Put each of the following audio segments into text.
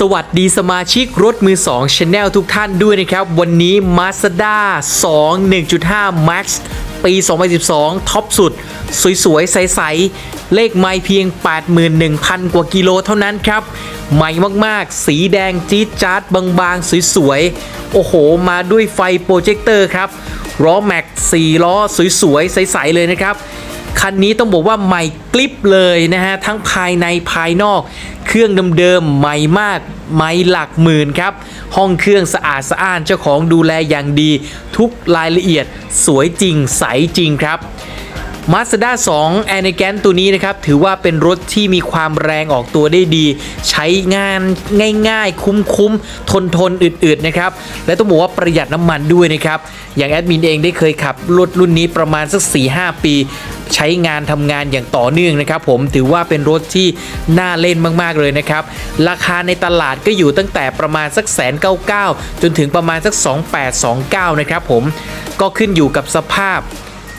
สวัสดีสมาชิกรถมือ2 Channel ทุกท่านด้วยนะครับ วันนี้ Mazda 2 1.5 Max ปี 2012 ท็อปสุด สวย ๆ ใส ๆ เลขไม่เพียง 81,000 กว่ากิโลเท่านั้นครับ ใหม่มาก ๆ สีแดงจี๊ดจ๊าดบาง ๆ สวย ๆ โอ้โห มาด้วยไฟโปรเจคเตอร์ครับล้อแม็ก4ล้อ สวย ๆ ใส ๆ เลยนะครับ คันนี้ต้องบอกว่าใหม่กลิปเลยนะฮะ ทั้งภายในภายนอก เครื่องเดิมๆใหม่มากไม่หลักหมื่นครับ ห้องเครื่องสะอาดสะอ้านเจ้าของดูแลอย่างดี ทุกรายละเอียดสวยจริงใสจริงครับ Mazda 2 a n a g a n ตัวนี้นะครับ ถือว่าเป็นรถที่มีความแรงออกตัวได้ดี ใช้งานง่ายๆ คุ้มๆ ทนๆอืดๆ นะครับ และต้องบอกว่าประหยัดน้ำมันด้วยนะครับ อย่างแอดมินเองได้เคยขับรถรุ่นนี้ประมาณสัก 4-5 ปี ใช้งานทำงานอย่างต่อเนื่องนะครับผมถือว่าเป็นรถที่น่าเล่นมากๆเลยนะครับ ราคาในตลาดก็อยู่ตั้งแต่ประมาณสักแสนเก้าเก้าจนถึงประมาณสัก 2829 นะครับผมก็ขึ้นอยู่กับสภาพ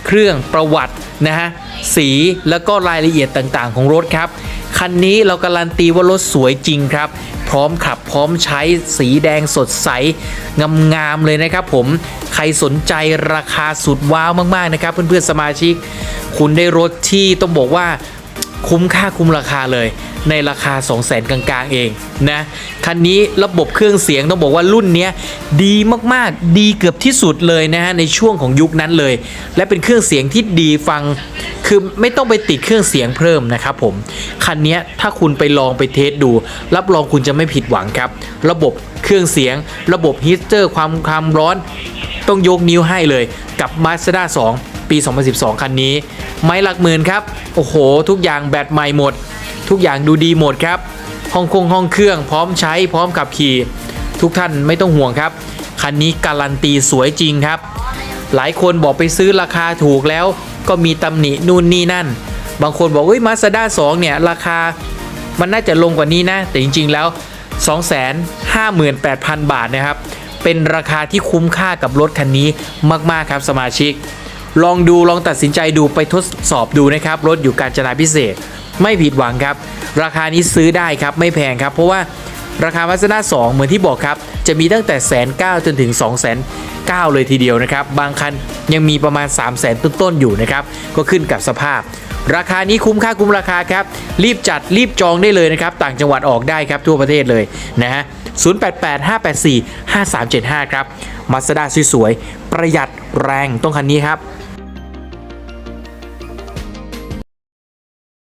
เครื่องประวัตินะฮะสีแล้วก็รายละเอียดต่างๆ ของรถครับคันนี้เราการันตีว่ารถสวยจริงครับ พร้อมขับพร้อมใช้สีแดงสดใสงามๆเลยนะครับผมใครสนใจราคาสุดว้าวมากๆนะครับ เพื่อนๆสมาชิก คุณได้รถที่ต้องบอกว่าคุ้มค่าคุ้มราคาเลย ในราคา 2 0 0 0 0 0กลางๆ เองนะคันนี้ระบบเครื่องเสียงต้องบอกว่ารุ่นนี้ดีมากๆ ดีเกือบที่สุดเลยนะฮะในช่วงของยุคนั้นเลย และเป็นเครื่องเสียงที่ดีฟัง คือไม่ต้องไปติดเครื่องเสียงเพิ่มนะครับผมคันนี้ถ้าคุณไปลองไปเทสดู รับรองคุณจะไม่ผิดหวังครับ ระบบเครื่องเสียง ระบบฮีเตอร์ความความร้อน ต้องยกนิ้วให้เลยกับ Mazda 2 ปี 2012 คันนี้ ไม้หลักหมื่นครับ โอ้โห ทุกอย่างแบตใหม่หมด ทุกอย่างดูดีหมดครับห้องคงห้องเครื่องพร้อมใช้พร้อมขับขี่ ทุกท่านไม่ต้องห่วงครับ คันนี้การันตีสวยจริงครับ หลายคนบอกไปซื้อราคาถูกแล้ว ก็มีตำหนินู่นนี่นั่น บางคนบอกเฮ้ยมาสด้า2เนี่ยราคา มันน่าจะลงกว่านี้นะ แต่จริง ๆ แล้ว 258,000 บาทนะครับ เป็นราคาที่คุ้มค่ากับรถคันนี้มากๆครับสมาชิก ลองดูลองตัดสินใจดูไปทดสอบดูนะครับรถอยู่กาญจนาพิเศษ ไม่ผิดหวังครับ ราคานี้ซื้อได้ครับไม่แพงครับ เพราะว่าราคา Mazda 2เหมือนที่บอกครับ จะมีตั้งแต่แสนเจนถึง2 0 0 0 0 0เเลยทีเดียวนะครับ บางคันยังมีประมาณ 3 0 0 0 0 0ต้นๆอยู่นะครับ ก็ขึ้นกับสภาพ ราคานี้คุ้มค่าคุ้มราคาครับ รีบจัดรีบจองได้เลยนะครับ ต่างจังหวัดออกได้ครับทั่วประเทศเลยนะฮะ088 584 5375 ครับมาสด้าสวยๆ ประหยัดแรงต้องคันนี้ครับ